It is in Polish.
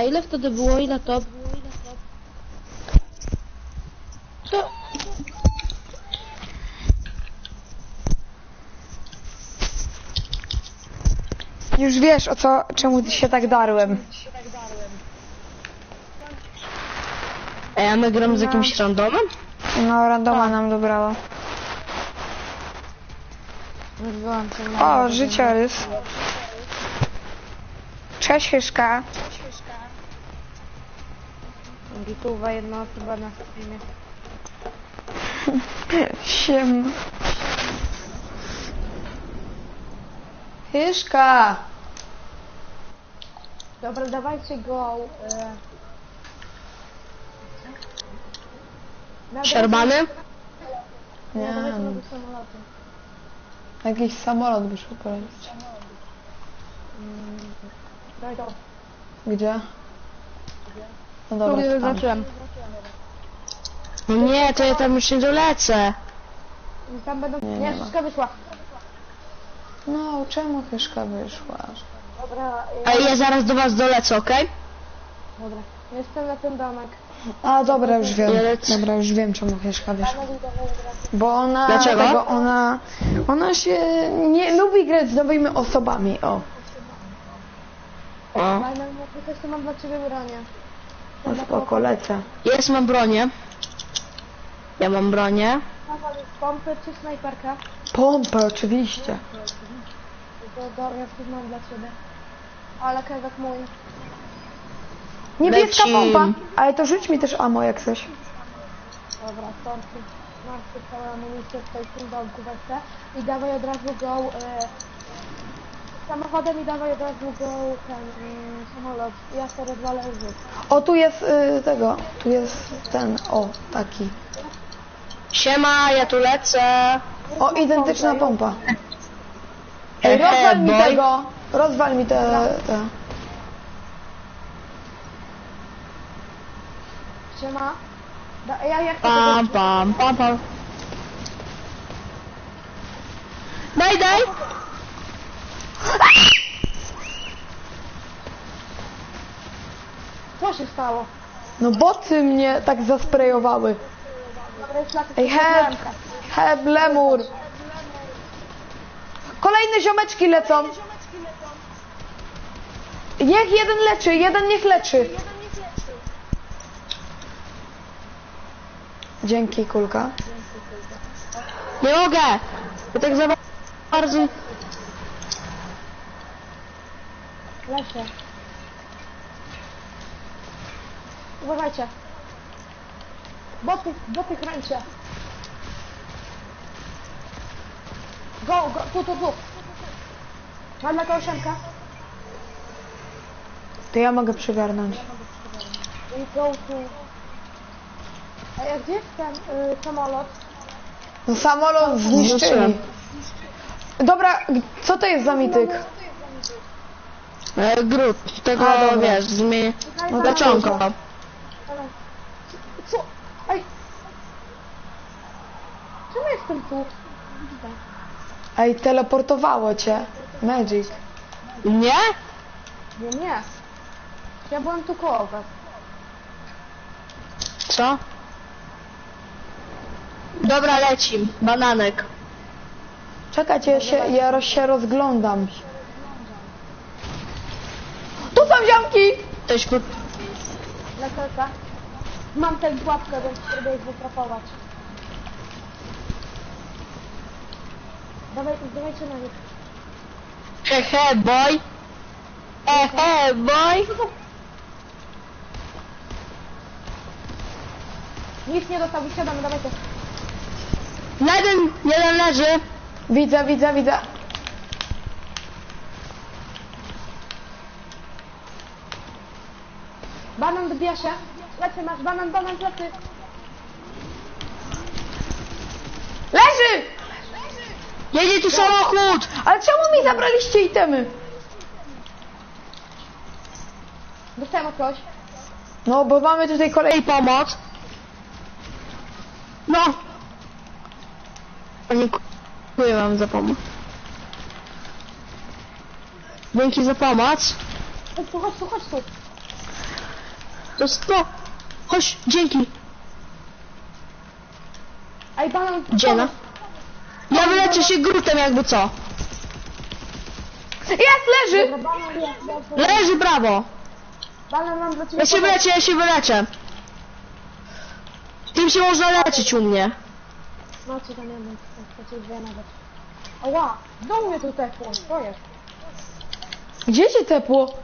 A ile wtedy było? Ile to? Co? Już wiesz o co, czemu się tak darłem. Ej, a my gramy z jakimś randomem? No, randoma nam dobrała. O, życiorys. Cześć, Hyszka. Gituwa jedna osoba na streamie. Siem. Hyszka. Dobra, dawajcie go. E... Szerbany? Nie, no, jakiś samolot by szło polecieć. Daj to. Gdzie? No dobra, tam. Zacząłem. No nie, to ja tam już nie dolecę. Tam będą... Nie, Nie, nie ma. wszystko wyszła. No, czemu Hyszka wyszła? Dobra. A ja zaraz do was dolecę, okej? Dobra, jestem na tym domek. A, dobra, już wiem. Dobra, już wiem, czemu Hyszka wyszła. Bo ona... Dlaczego? Tego, ona... Ona się nie lubi grać z nowymi osobami, o. O. Ale to mam dla ciebie bronię. No spoko, lecę. Jest, mam bronię. Ja mam bronię. Pompy czy snajperka? Pompę, oczywiście. To to mam dla ciebie. Ale kewek mój. Niebieska Lecim. pompa. Ale to rzuć mi też amo jak coś. Dobra, stąd masz tu całą amunicję w tym domku. I dawaj od razu go... E, samochodem i dawaj od razu go ten mm, samolot. Ja sobie rozwalę. O, tu jest y, tego. Tu jest ten, o, taki. Siema, ja tu lecę. O, identyczna pompa. Ej, rozwal mi boy. tego. Rozwal mi te, te. Siema. Da, ja jak to Pam, pam, pam, pam. Daj, daj. Co się stało? No boty mnie tak zasprejowały. Dobra, jest laty Ej, heb, heb, lemur. Kolejne ziomeczki lecą. Niech jeden leczy, jeden niech leczy. Dzięki, kulka. Nie mogę. Bo tak za bardzo... Lesie. Uważajcie. Boty, boty chrońcie. Go, go, tu, tu, tu. Mam dla koleżanka. To ja mogę przygarnąć. I go tu. A jak gdzie jest ten y, samolot? No samolot zniszczyli. Dobra, co to jest za mityk? E, Grut. Tego, A, dobra. wiesz. Czekaj, No. Co? Ej! Czemu jestem tu? Ej, teleportowało cię. Magic. Nie? Nie, nie. Ja byłem tu koło was. Co? Dobra, lecim. Bananek. Czekajcie, ja się, ja roz- się rozglądam. Są ziomki! Ktoś ku... Lekarka. Mam tę pułapkę, więc spróbuję ich wytrafować. Dawaj, dawajcie na nich. Hehe, boy. Hehe, boy. Nic nie dostał, wysiadamy, dawajcie. Jeden, jeden leży. Widzę, widzę, widzę. Banan dobija się. Lecę masz, banan, banan, plecy. Leży! Jedzie tu samochód. Ale czemu mi zabraliście itemy? Dostałem od kogoś. No, bo mamy tutaj kolej. Ej, pomoc. No. Dziękuję wam za pomoc. Dzięki za pomoc. Chodź tu, chodź tu, chodź tu. To jest to. Chodź, dzięki. Ej, banan, Dziena. Ja wyleczę się grutem jakby co. Jest, leży! Dobra, banan. Leży, brawo. Banan mam dla ciebie Ja się wyleczę, ja się wyleczę. Tym się można leczyć u mnie. No co tam ja mam, to cię dwie nawet. Ała, do mnie tu tepło, to jest. Gdzie cię tepło?